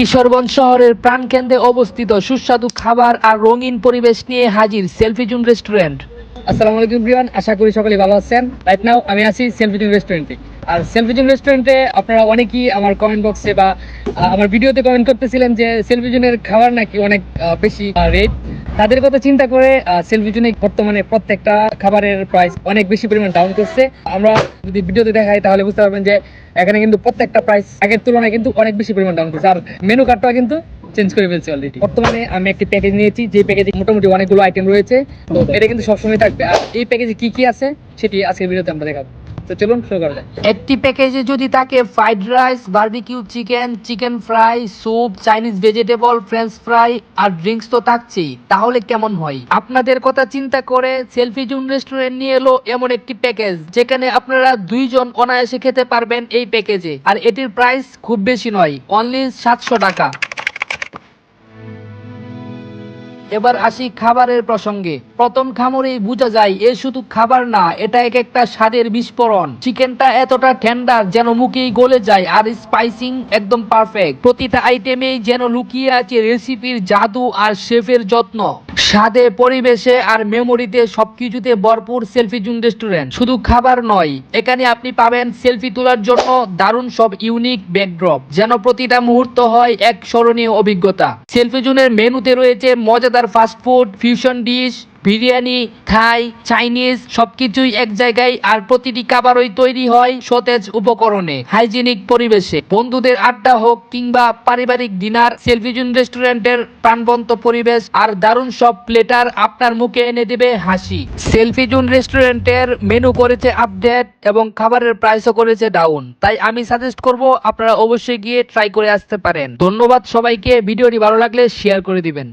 কিশোরগঞ্জ শহরের প্রাণকেন্দ্রে অবস্থিত সুস্বাদু খাবার আর রঙিন পরিবেশ নিয়ে হাজির সেলফি জুন রেস্টুরেন্ট। আসসালামু আলাইকুম আশা করি সকলে ভালো আছেন। রাইট নাও আমি আছি সেলফি জুন রেস্টুরেন্টে। আর সেলফিজিং রেস্টুরেন্টে আপনারা অনেকেই আমার কমেন্ট বক্সে বা আমার ভিডিওতে কমেন্ট করতেছিলেন যে সেলফিজনের খাবার নাকি অনেক বেশি রেট তাদের কথা চিন্তা করে সেলফিজনে বর্তমানে প্রত্যেকটা খাবারের প্রাইস অনেক বেশি পরিমাণ ডাউন করছে। আমরা যদি ভিডিওতে দেখাই, তাহলে বুঝতে পারবেন যে এখানে কিন্তু প্রত্যেকটা প্রাইস আগের তুলনায় কিন্তু অনেক বেশি পরিমাণ ডাউন করছে। আর মেনু কার্ডটাও কিন্তু চেঞ্জ করে ফেলছে অলরেডি বর্তমানে আমি একটি প্যাকেজ নিয়েছি, যে প্যাকেজে মোটামুটি অনেকগুলো আইটেম রয়েছে। তো এটা কিন্তু সবসময় থাকবে। আর এই প্যাকেজে কি কি আছে, সেটি আজকের ভিডিওতে আমরা দেখাবো। একটি প্যাকেজে যদি থাকে fried rice barbecue chicken chicken fry soup Chinese vegetable French fry আর ড্রিঙ্কস তো থাকছেই। তাহলে কেমন হয়? আপনাদের কথা চিন্তা করে সেলফি জুন রেস্টুরেন্ট নিয়ে এলো এমন একটি প্যাকেজ যেখানে আপনারা দুইজন অনায়াসে খেতে পারবেন এই প্যাকেজে আর এটির প্রাইস খুব বেশি নয় অনলি সাতশো টাকা। এবার আসি খাবারের প্রসঙ্গে। প্রথম খামরে বোঝা যায়, এ শুধু খাবার না, এটা এক একটা স্বাদের বিস্ফোরণ। চিকেনটা এতটা ঠান্ডা যেন মুখেই গলে যায়, আর স্পাইসিং একদম পারফেক্ট প্রতিটা আইটেমেই যেন লুকিয়ে আছে রেসিপির জাদু আর শেফের যত্ন। স্বাদে, পরিবেশে আর মেমোরিতে সবকিছুতে ভরপুর সেলফি জুন রেস্টুরেন্ট শুধু খাবার নয়, এখানে আপনি পাবেন সেলফি তোলার জন্য দারুণ সব ইউনিক ব্যাকড্রপ যেন প্রতিটা মুহূর্ত হয় এক স্মরণীয় অভিজ্ঞতা। সেলফি জুনের মেনুতে রয়েছে মজাদার fast food fusion dish biryani, Thai, Chinese সবকিছুই এক জায়গায় আর প্রতিটি খাবারই তৈরি হয় সতেজ উপকরণে, হাইজিনিক পরিবেশে। বন্ধুদের আড্ডা হোক কিংবা পারিবারিক ডিনার, সেলফিজুন রেস্টুরেন্টের প্রাণবন্ত পরিবেশ আর দারুণ সব প্লেটার আপনার মুখে এনে দেবে হাসি। সেলফিজুন রেস্টুরেন্টের মেনু করেছে আপডেট এবং খাবারের প্রাইসও করেছে ডাউন। তাই আমি সাজেস্ট করব আপনারা অবশ্যই গিয়ে ট্রাই করে আসতে পারেন। ধন্যবাদ সবাইকে। ভিডিওটি ভালো লাগলে শেয়ার করে দিবেন।